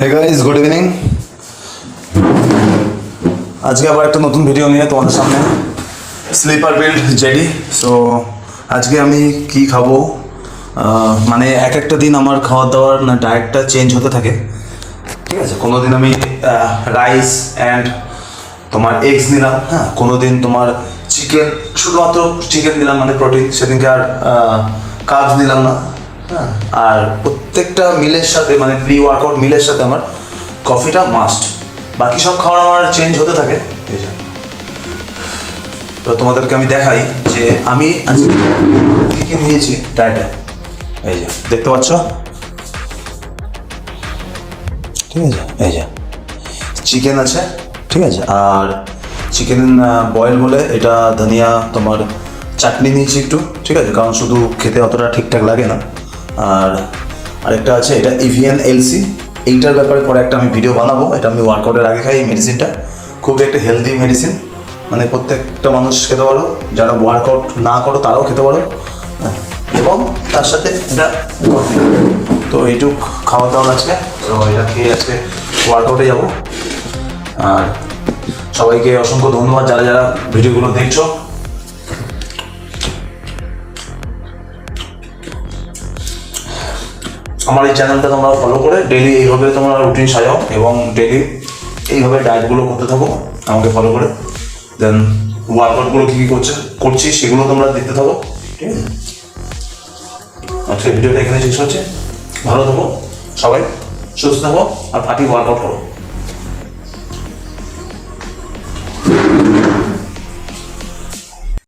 Hey guys good evening আজকে আবার একটা নতুন ভিডিও নিয়ে তোমাদের সামনে। স্লিপার বিল্ড জেডি সো আজকে আমি কি খাব? মানে এক একটা দিন আমার খাওয়া দাওয়ার না ডায়েটটা চেঞ্জ হতে থাকে। ঠিক আছে কোনো দিন আমি রাইস অ্যান্ড তোমার এগস নিলাম হ্যাঁ? কোনো দিন তোমার চিকেন শুধুমাত্র চিকেন নিলাম মানে প্রোটিন সেদিনকে আর কাজ নিলাম না। আর প্রত্যেকটা মিলের সাথে মানে প্রি ওয়ার্কআউট মিলের সাথে আমার কফিটা মাস্ট বাকি সব খাবার আমার চেঞ্জ হতে থাকে। তো তোমাদেরকে আমি দেখাই যে আমি আজকে নিয়েছি ডায়েটে এই যে, দেখতে পাচ্ছ? ঠিক আছে, এই যে। চিকেন আছে, ঠিক আছে। আর চিকেন বয়েল বলে এটা ধনিয়া তোমার, চাটনি নিয়েছি একটু, ঠিক আছে। কারণ শুধু খেতে অতটা ঠিকঠাক লাগে না। আর আরেকটা আছে, এটা ইভিএন এলসি এইটার ব্যাপারে পরে একটা আমি ভিডিও বানাবো। এটা আমি ওয়ার্কআউটের আগে খাই এই মেডিসিনটা খুবই একটা হেলদি মেডিসিন মানে প্রত্যেকটা মানুষ খেতে পারো, যারা ওয়ার্কআউট না করো, তারাও খেতে পারো। এবং তার সাথে এটা তো এইটুক খাওয়া দাওয়া আজকে। তো এটা খেয়ে আজকে ওয়ার্কআউটে যাব। আর সবাইকে অসংখ্য ধন্যবাদ। যারা যারা ভিডিওগুলো দেখছ আমার এই চ্যানেলটা তোমরা ফলো করে ডেলি এইভাবে তোমরা রুটিন সাজাও এবং ডেলি এইভাবে ডায়েটগুলো করতে থাকো, আমাকে ফলো করে। দেন ওয়ার্কআউটগুলো কী কী করছে, করছি সেগুলো তোমরা দেখতে থাকো, ঠিক আছে? আজকে ভিডিওটা এখানে শেষ হচ্ছে। ভালো থাকো, সবাই সুস্থ থাকো আর ফাটি ওয়ার্কআউট করো।